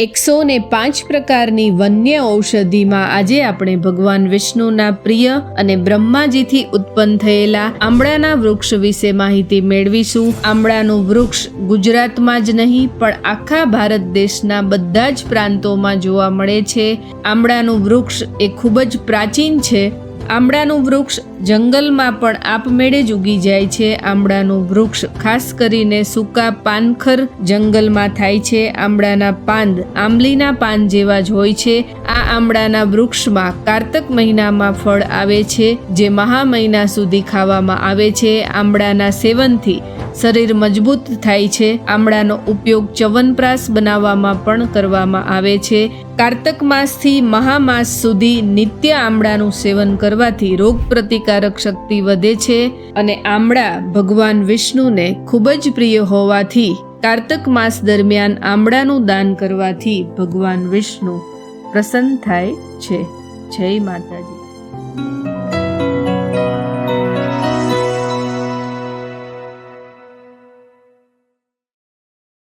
એકસો ને પાંચ પ્રકારની વન્ય ઔષધિમાં આજે આપણે ભગવાન વિષ્ણુના પ્રિય અને બ્રહ્માજીથી ઉત્પન્ન થયેલા આંબળાના વૃક્ષ વિશે માહિતી મેળવીશું. આંબળાનું વૃક્ષ ગુજરાતમાં જ નહીં, પણ આખા ભારત દેશના બધા જ પ્રાંતોમાં જોવા મળે છે. આંબળાનું વૃક્ષ એ ખૂબ જ પ્રાચીન છે. આંબળાનું વૃક્ષ જંગલમાં પણ આપમેળે જ ઉગી જાય છે. આમળાનું વૃક્ષ ખાસ કરીને સૂકા પાનખર જંગલમાં થાય છે. આમળાના પાંદ આંબલીના પાન જેવા જ હોય છે. આ આમળાના વૃક્ષમાં કારતક મહિનામાં ફળ આવે છે, જે મહા મહિના સુધી ખાવામાં આવે છે. આમળાના સેવનથી શરીર મજબૂત થાય છે. આમળાનો ઉપયોગ ચ્યવનપ્રાશ બનાવવામાં પણ કરવામાં આવે છે. કાર્તક માસથી મહામાસ સુધી નિત્ય આમળાનું સેવન કરવાથી રોગ પ્રતિકારક શક્તિ વધે છે અને આમળા ભગવાન વિષ્ણુને ખૂબ જ પ્રિય હોવાથી કાર્તક માસ દરમિયાન આમળાનું દાન કરવાથી ભગવાન વિષ્ણુ પ્રસન્ન થાય છે. જય માતાજી.